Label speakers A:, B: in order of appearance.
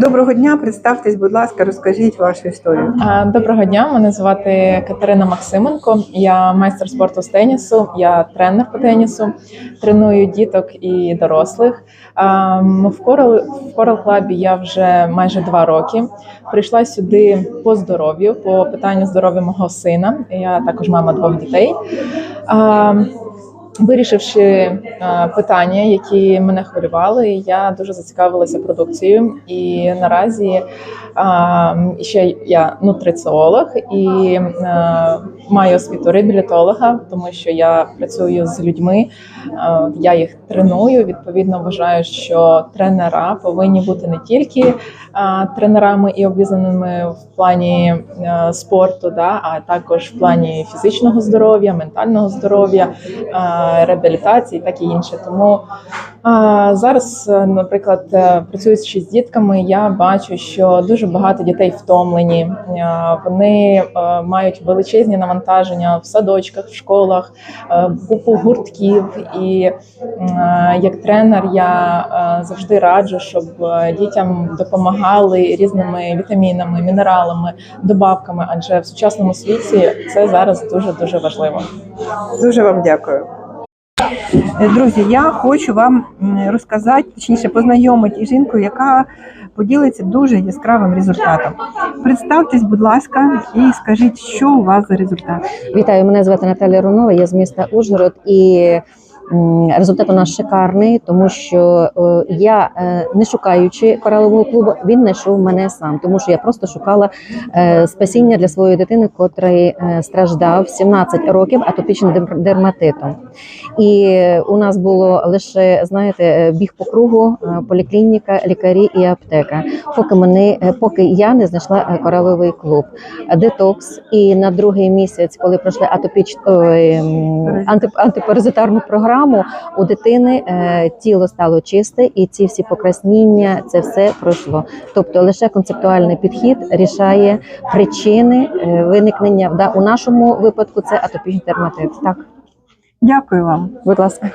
A: Доброго дня, представтесь, будь ласка, розкажіть вашу історію.
B: Доброго дня, мене звати Катерина Максименко. Я майстер спорту з тенісу, я тренер по тенісу, треную діток і дорослих. В Корал в Coral Club я вже майже два роки. Прийшла сюди по здоров'ю, по питанню здоров'я мого сина. Я також мама двох дітей. Вирішивши е, питання, які мене хвилювали, я дуже зацікавилася продукцією. І наразі ще я нутриціолог і е, маю освіту реабілітолога, тому що я працюю з людьми, е, я їх треную. Відповідно, вважаю, що тренера повинні бути не тільки тренерами і обізнаними в плані спорту, да, а також в плані фізичного здоров'я, ментального здоров'я, реабілітації, так і інше. Тому зараз, е, наприклад, е, працюючи з дітками, я бачу, що дуже багато дітей втомлені. Е, Вони мають величезні навантаження в садочках, в школах, купу гуртків. І як тренер я завжди раджу, щоб дітям допомагали різними вітамінами, мінералами, добавками, адже в сучасному світі це зараз дуже дуже важливо.
A: Дуже вам дякую. Е, Друзі, я хочу вам розказати, точніше, познайомити жінку, яка поділиться дуже яскравим результатом. Представтесь, будь ласка, і скажіть, що у вас за результат.
C: Вітаю, мене звати Наталія Рунова, я з міста Ужгород і результат у нас шикарний, тому що е, я е, не шукаючи коралового клубу, він знайшов мене сам, тому що я просто шукала е, спасіння для своєї дитини, котрий страждав 17 років атопічним дерматитом. І у нас було лише знаєте біг по кругу, поліклініка, лікарі і аптека. Поки мене, поки я не знайшла кораловий клуб детокс. І на другий місяць, коли пройшли атопіч ой, антипаразитарну програму, у дитини е, тіло стало чисте, і ці всі покрасніння, це все пройшло. Тобто лише концептуальний підхід рішає причини е, виникнення. Да, у нашому випадку це атопічний дерматит. Так,
A: Дякую вам.
C: будь ласка.